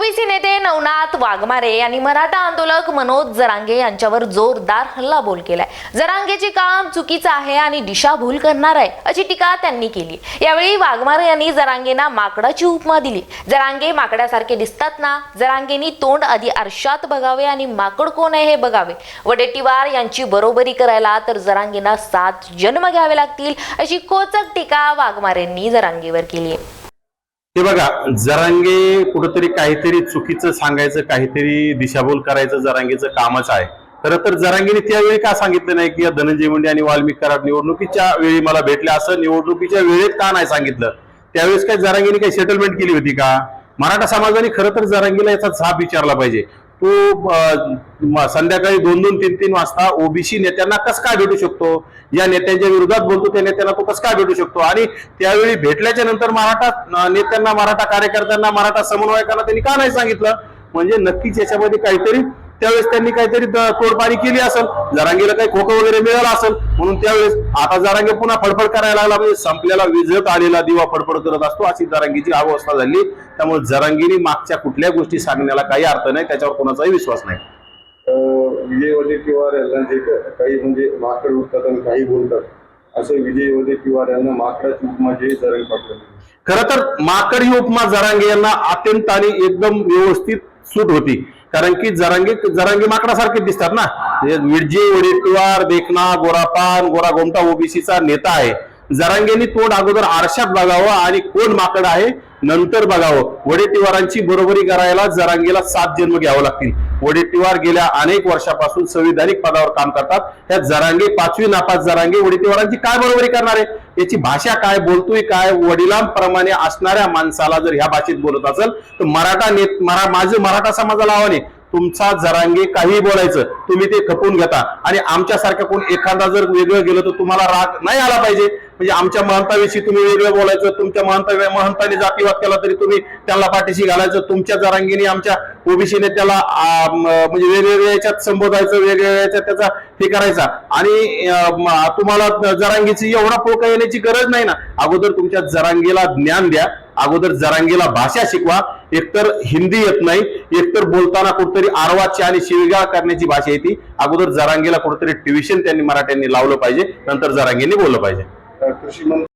OBC नेते नवनाथ वाघमारे यांनी मराठा आंदोलक मनोज जरांगे यांच्यावर जोरदार हल्लाबोल केलाय. जरांगेचे काम चुकीचं आहे आणि दिशाभूल करणार आहे अशी टीका त्यांनी केली. यावेळी वाघमारे यांनी जरांगेंना माकडाची उपमा दिली. जरांगे माकडासारखे दिसतात ना? जरांगेंनी तोंड आधी आरशात बघावे आणि माकड कोण आहे हे बघावे. वडेट्टीवार यांची बरोबरी करायला तर जरांगेंना सात जन्म घ्यावे लागतील अशी कोचक टीका वाघमारेंनी जरांगेवर केली आहे हे बघा जरांगे कुठंतरी काहीतरी चुकीचं सांगायचं काहीतरी दिशाभूल करायचं जरांगेचं कामच आहे. खरं तर जरांगेने त्यावेळी का सांगितलं नाही की या धनंजय मुंडे आणि वाल्मिक कराड निवडणुकीच्या वेळी मला भेटले? असं निवडणुकीच्या वेळेत का नाही सांगितलं? त्यावेळेस काय जरांगेने काही सेटलमेंट केली होती का? मराठा समाजाने खरं तर जरांगीला याचा झाप विचारला पाहिजे. तो संध्याकाळी दोन दोन तीन तीन वाजता ओबीसी नेत्यांना कसं काय भेटू शकतो? ज्या नेत्यांच्या विरोधात बोलतो त्या नेत्यांना तो कसं काय भेटू शकतो? आणि त्यावेळी भेटल्याच्या नंतर मराठा नेत्यांना मराठा कार्यकर्त्यांना मराठा समन्वयकांना त्यांनी का नाही सांगितलं? म्हणजे नक्कीच याच्यामध्ये काहीतरी त्यावेळेस त्यांनी काहीतरी तोडपाणी केली असेल जरांगीला काही खोकं वगैरे मिळालं असेल म्हणून त्यावेळेस आता जरांगे पुन्हा फडफड करायला लागला म्हणजे संपलेला विजत आलेला दिवा फडफड करत असतो अशी जरांगीची अवस्था झाली. त्यामुळे जरांगीने मागच्या कुठल्या गोष्टी सांगण्याला काही अर्थ नाही त्याच्यावर कोणाचाही विश्वास नाही. अं, विजय वडेट्टीवार यांना जे काही म्हणजे माकड उठतात आणि काही बोलतात असं विजय वडेट्टीवार यांना माकडाची उपमा जे जरंग पाटील खर तर माकड ही उपमा जरांगे यांना अत्यंत आणि एकदम व्यवस्थित सूट होती. कारण की जरांगी जरांगी माकडासारखे दिसतात ना. म्हणजे विजय वडेट्टीवार देखना गोरापान गोरा गोमटा ओबीसीचा नेता आहे. जरांगेनी तोंड अगोदर आरशात बघावं आणि कोण माकड आहे नंतर बघावं. वडेट्टीवारांची बरोबरी करायला जरांगेला सात जन्म घ्यावं लागतील. वडेट्टीवार गेल्या अनेक वर्षापासून संविधानिक पदावर काम करतात. त्या जरांगे पाचवी नापास जरांगे वडेट्टीवारांची काय बरोबरी करणार आहे? याची भाषा काय बोलतोय काय वडिलांप्रमाणे असणाऱ्या माणसाला जर ह्या भाषेत बोलत असेल तर मराठा नेत मरा माझं मराठा समाजाला आव्हान आहे तुमचा जरांगे काही बोलायचं तुम्ही ते खपून घेता. आणि आमच्यासारखं कोण एखादा जर वेगळं गेलं तर तुम्हाला राग नाही आला पाहिजे. म्हणजे आमच्या महंताविषयी तुम्ही वेगळं बोलायचं तुमच्या महंता महंताने जातीवाद केला तरी तुम्ही त्यांना पाठीशी घालायचं तुमच्या जरांगीने आमच्या ओबीसीने त्याला म्हणजे वेगवेगळ्या याच्यात संबोधायचं वेगवेगळ्या याच्यात त्याचा हे करायचा. आणि तुम्हाला जरांगीची एवढा पोका येण्याची गरज नाही ना. अगोदर तुमच्या जरांगीला ज्ञान द्या अगोदर जरांगीला भाषा शिकवा. एकतर हिंदी येत नाही एकतर बोलताना कुठतरी आरवाची आणि शिवीगाळ करण्याची भाषा येते. अगोदर जरांगीला कुठतरी ट्युशन त्यांनी मराठ्यांनी लावलं पाहिजे नंतर जरांगींनी बोललं पाहिजे. কৃষি সীমান্ত